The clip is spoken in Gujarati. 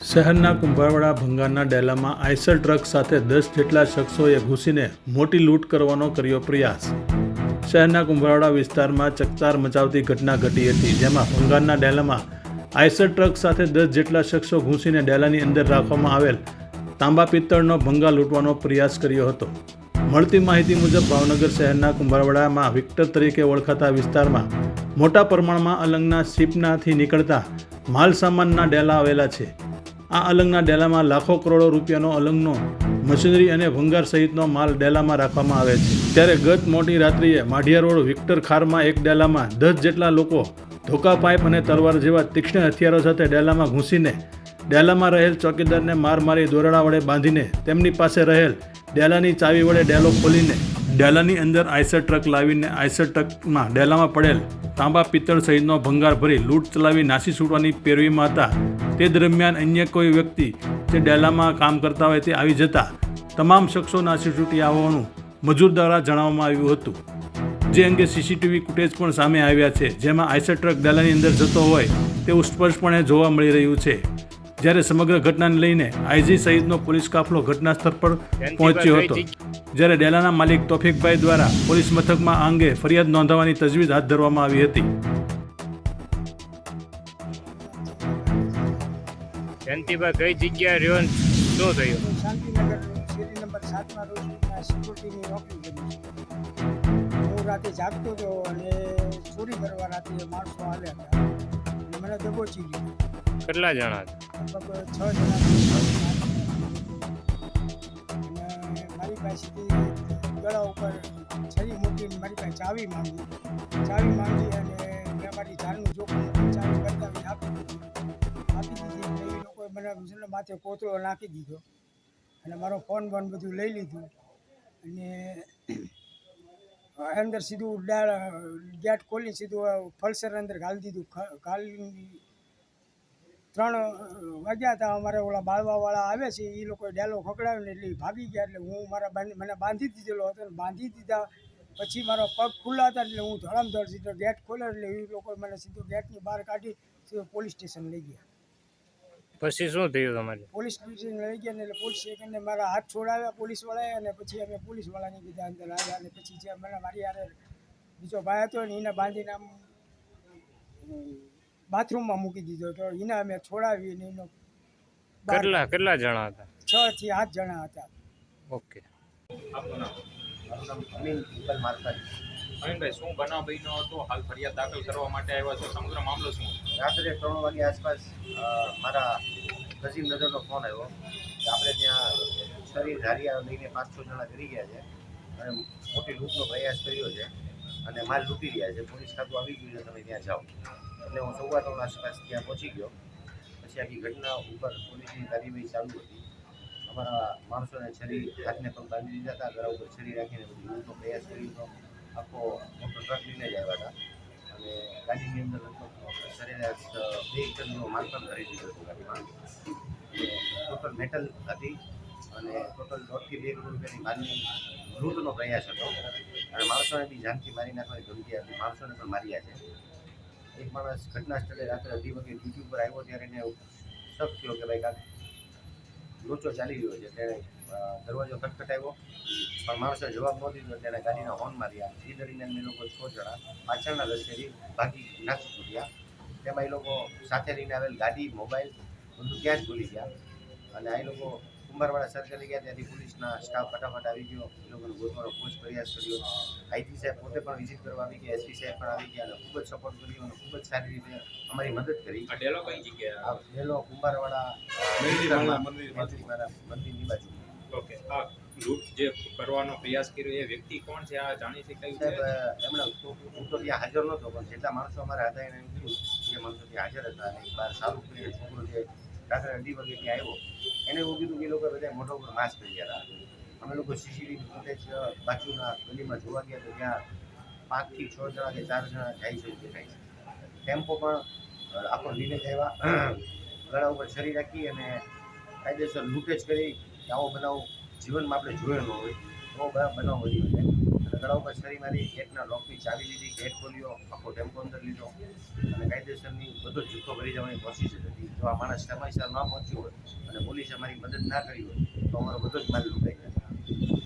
શહેરના કુંભારવાડા ભંગારના ડેલામાં આઈસર ટ્રક સાથે દસ જેટલા શખ્સોએ ઘૂસીને મોટી લૂંટ કરવાનો કર્યો પ્રયાસ. શહેરના કુંભારવાડા વિસ્તારમાં ચકચાર મચાવતી ઘટના ઘટી હતી, જેમાં ભંગારના ડેલામાં આઈસર ટ્રક સાથે દસ જેટલા શખ્સો ઘૂસીને ડેલાની અંદર રાખવામાં આવેલ તાંબા પિત્તળનો ભંગા લૂંટવાનો પ્રયાસ કર્યો હતો. મળતી માહિતી મુજબ, ભાવનગર શહેરના કુંભારવાડામાં વિક્ટર તરીકે ઓળખાતા વિસ્તારમાં મોટા પ્રમાણમાં અલંગના શિપનાથી નીકળતા માલ સામાનના ડેલા આવેલા છે. આ અલંગના ડેલામાં લાખો કરોડો રૂપિયાનો અલંગનો મશીનરી અને ભંગાર સહિતનો માલ ડેલામાં રાખવામાં આવે છે. ત્યારે ગત મોટી રાત્રિએ માઢિયા રોડ વિક્ટર ખારમાં એક ડેલામાં દસ જેટલા લોકો ધોકા પાઇપ અને તલવાર જેવા તીક્ષ્ણ હથિયારો સાથે ડેલામાં ઘૂસીને ડેલામાં રહેલ ચોકીદારને માર મારી દોરડા વડે બાંધીને તેમની પાસે રહેલ ડેલાની ચાવી વડે ડેલો ખોલીને ડેલાની અંદર આઈસર ટ્રક લાવીને આઈસર ટ્રકમાં ડેલામાં પડેલ તાંબા પિત્તળ સહિતનો ભંગાર ભરી લૂંટ ચલાવી નાસી છૂટવાની પેરવીમાં હતા. તે દરમિયાન અન્ય કોઈ વ્યક્તિ જે ડેલામાં કામ કરતા હોય તે આવી જતા તમામ શખ્સો નાસી છૂટી આવવાનું મજૂર દ્વારા જણાવવામાં આવ્યું હતું. જે અંગે સીસીટીવી ફૂટેજ પણ સામે આવ્યા છે. જેમાં આઈસર ટ્રક ડેલાની અંદર જતો હોય તેવું સ્પષ્ટપણે જોવા મળી રહ્યું છે. જ્યારે સમગ્ર ઘટનાને લઈને આઈજી સહિતનો પોલીસ કાફલો ઘટના સ્થળ પર પહોંચ્યો હતો. જ્યારે ડેલાના માલિક તોફિકભાઈ દ્વારા પોલીસ મથકમાં આ અંગે ફરિયાદ નોંધાવવાની તજવીજ હાથ ધરવામાં આવી હતી. જયંતિભાઈ કઈ જગ્યાએ રહ્યો ને શું થયું? શાંતિનગર શેરી નંબર સાતમાં રોજ સિક્યુરિટીની નોકરી કરી હું રાતે જાગતો હતો અને ચોરી કરવા રાતે માણસો આવ્યા હતા. અને મને દબોચી ગયો કેટલા જણા હતા? લગભગ છ જણા અને મારી પાસેથી ગળા ઉપર છરી મૂકીને મારી પાસે ચાવી માંગી. ચાવી માંગી અને મેં મારી જાનનું જોખમ. ચાવી બતાવી આપી દીધી. આપી દીધી. લોકોએ મને માથે કોતરો નાખી દીધો. અને મારો ફોન બોન બધું લઈ લીધું. અને અંદર સીધું ડાળ, ગેટ ખોલી સીધું ફલસર અંદર ઘાલી દીધું. ઘાલી ત્રણ વાગ્યા હતા, અમારે ઓલા બાળવાવાળા આવે છે એ લોકોએ ડેલો ખકડાવ્યો ને એટલે ભાગી ગયા એટલે હું મારા મને બાંધી દીધેલો હતો ને બાંધી દીધા. પછી મારા પગ ખુલ્લા હતા એટલે હું ધડામધડ સીધો ગેટ ખોલ્યો એટલે એ લોકોએ મને સીધો ગેટની બહાર કાઢી, સીધો પોલીસ સ્ટેશન લઈ ગયા. પછી શું થયું તમારે? પોલીસ સ્ટેશન લઈ ગયા ને એટલે પોલીસ એકને મારા હાથ છોડાવ્યા પોલીસવાળાએ અને પછી અમે પોલીસવાળાની બીજા અંદર આવ્યા અને પછી જે મને મારી યારે બીજો ભાઈ હતો ને એને બાંધીને આમ બાથરૂમમાં મૂકી દીધો તો એને અમે છોડાવી ને એનો કેટલા કેટલા જણા હતા? છ થી આઠ જણા હતા. ઓકે. અનિલ અમીનભાઈ શું બનાવ બન્યો હતો? હાલ ફરિયાદ દાખલ કરવા માટે આવ્યા છો? સમગ્ર મામલો શું? રાત્રે ત્રણ વાગે આસપાસ મારા કઝિન નજરનો ફોન આવ્યો કે આપણે ત્યાં શરીર ધારિયા લઈને પાંચ છ જણા કરી ગયા છે અને મોટી લૂંટનો પ્રયાસ કર્યો છે અને માલ લૂંટી રહ્યા છે. પોલીસ ખાતું આવી ગયું છે, તમે ત્યાં જાઓ. એટલે હું સવા ત્રણ આસપાસ ત્યાં પહોંચી ગયો. પછી આખી ઘટના ઉપર પોલીસની કાર્યવાહી ચાલુ હતી. અમારા માણસોને છરી હાથને પગ બાંધી દીધા હતા, ઘરા ઉપર છરી રાખીને બધું લૂંટનો પ્રયાસ કર્યો હતો. આખો મોટો ટ્રક લઈને જ આવ્યા હતા. અને ગાડીની અંદર લગભગ સરેરાશ બે એકરનું માલ પણ ભરી દીધો ગાડીમાં ટોટલ મેટલ હતી અને ટોટલ દોઢથી બે કરોડ રૂપિયાની માલની લૂંટનો પ્રયાસ હતો અને માણસોને બી જાનથી મારી નાખવાની ધમકી હતી માણસોને પણ માર્યા છે એક માણસ ઘટના સ્થળે રાત્રે અઢી વાગે ડ્યુટી ઉપર આવ્યો ત્યારે એને શક થયો કે ભાઈ કાંક લોચો ચાલી રહ્યો છે તેણે દરવાજો ખટખટાવ્યો પણ માણસે જવાબ નહોતી દીધો તેણે ગાડીના હોર્ન માર્યા એ દરમિયાન એ લોકો છ જણા પાછળના રસ્તેથી ભાગી નાખી છૂટ્યા તેમાં એ લોકો સાથે લઈને આવેલ ગાડી મોબાઈલ બધું ત્યાં જ ભૂલી ગયા. અને આ લોકો કુંભારવાડા સર્કલે ગયા. ત્યાંથી પોલીસના સ્ટાફ ફટાફટ આવી ગયો. એ લોકોને ગોતવાનો જ પ્રયાસ કર્યો. આઈજી સાહેબ પોતે પણ વિઝિટ કરવા આવી ગયા એસપી સાહેબ પણ આવી ગયા અને ખૂબ જ સપોર્ટ કર્યો અને ખૂબ જ સારી રીતે અમારી મદદ કરી. ડેલો કઈ જગ્યાએ? ડેલો કુંભારવાડા મંદિર મંદિરની બાજુ. ઓકે આ લૂંટ જે કરવાનો પ્રયાસ કર્યો, એ વ્યક્તિ કોણ છે? આ જાણી શકાયું છે? એમણે હું તો ત્યાં હાજર નહોતો, પણ જેટલા માણસો અમારા હતા, એને કીધું જે માણસો ત્યાં હાજર હતા એક બાર સારું કરીને છોકરો જે રાત્રે અઢી વાગે ત્યાં આવ્યો. એને એવું કીધું કે લોકો બધા મોઢા ઉપર માસ્ક પહેરી ગયા હતા. અમે લોકો સીસીટીવી ફૂટેજ બાજુના ગલીમાં જોવા ગયા તો ત્યાં પાંચથી છ જણા કે ચાર જણા જાય છે દેખાય છે. ટેમ્પો પણ આપણો લીને આવ્યા ગળા ઉપર છરી રાખી અને કાયદેસર લૂંટેજ કરી કે આવો બનાવ. જીવનમાં આપણે જોયો ન હોય એવો બધા બનાવ બન્યો શકે અને ગળા ઉપર છરી મારી, ગેટના લોકની ચાવી લીધી, ગેટ ખોલ્યો, આખો ટેમ્પો અંદર લીધો. અને કાયદેસરની બધો જ જથ્થો ભરી જવાની કોશિશ જ હતી. જો આ માણસ સમયસર ન પહોંચ્યો હોય અને પોલીસે અમારી મદદ ના કરી હોય, તો અમારો બધો જ માલ લૂંટાઈ જાય